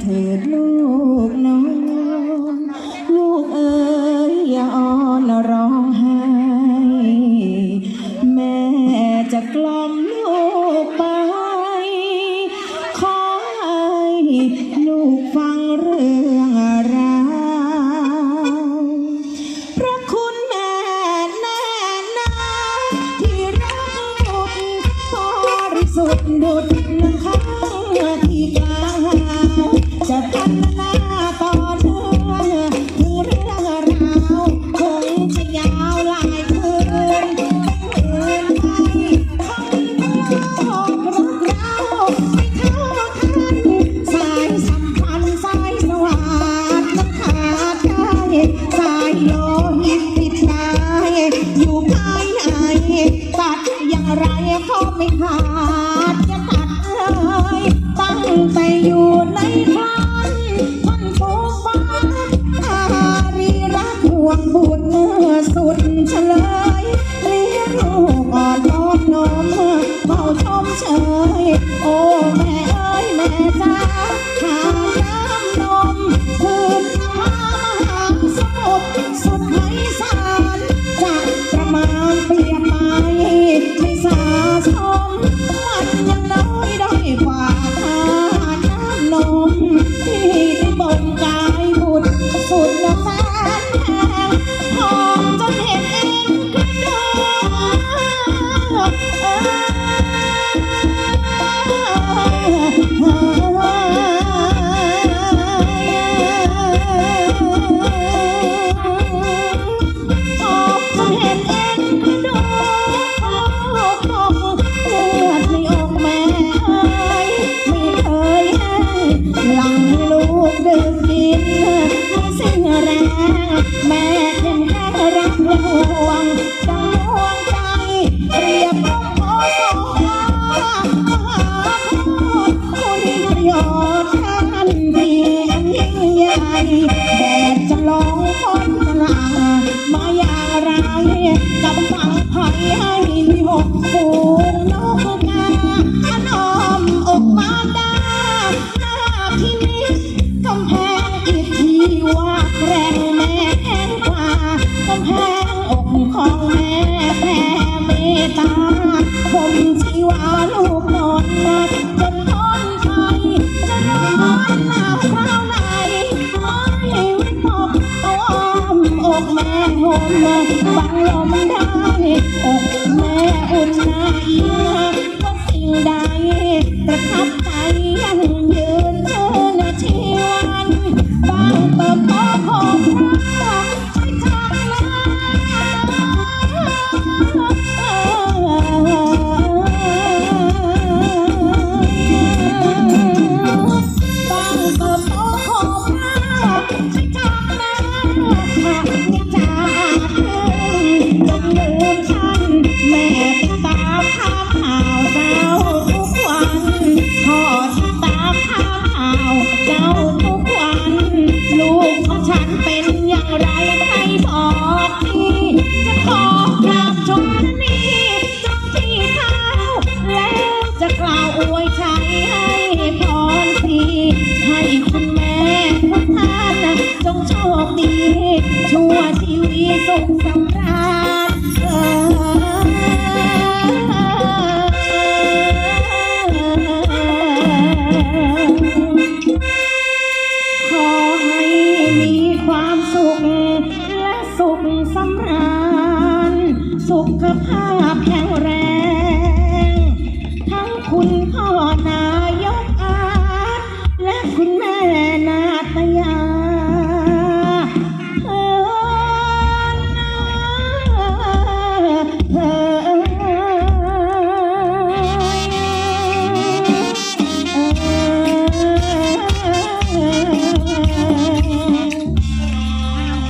เถิดลูกน้องลูกเอ๋ยอย่าอ่อนร้องไห้แม่จะกล่อมลูกไป ขอให้ลูกฟังเรื่องราวพระคุณแม่แน่นาที่รักลูกบริสุทธิ์ดุจน้ำค้างที่กา อะไรเขาไม่ขาดจะตัดเลยตั้งแต่อยู่ในคันมันฟูฟ้าอารีรักห่วงบุญสุดเฉลยเลี้ยงลูกอ่นมนมเมาชมเชยโอ้ thank you แดดจะร้งฝนจะหนามาอย่างไรจะบังภัยให้มีหกปูนกกาขนมอกมาดาหาพินิจกำแพงอิฐทีว่าแรงแม่แข็งกว่ากำแพงอกของแม่แผ่เมตตาผมชีวาลูกนอนนา ลมบังลมได้อกแม่อุ่าอีนะก็สิ่งใดประทับใจยัง ชั่วชีวิตสุขสำราญขอให้มีความสุข และสุขสำราญ สุขภาพแข็งแรง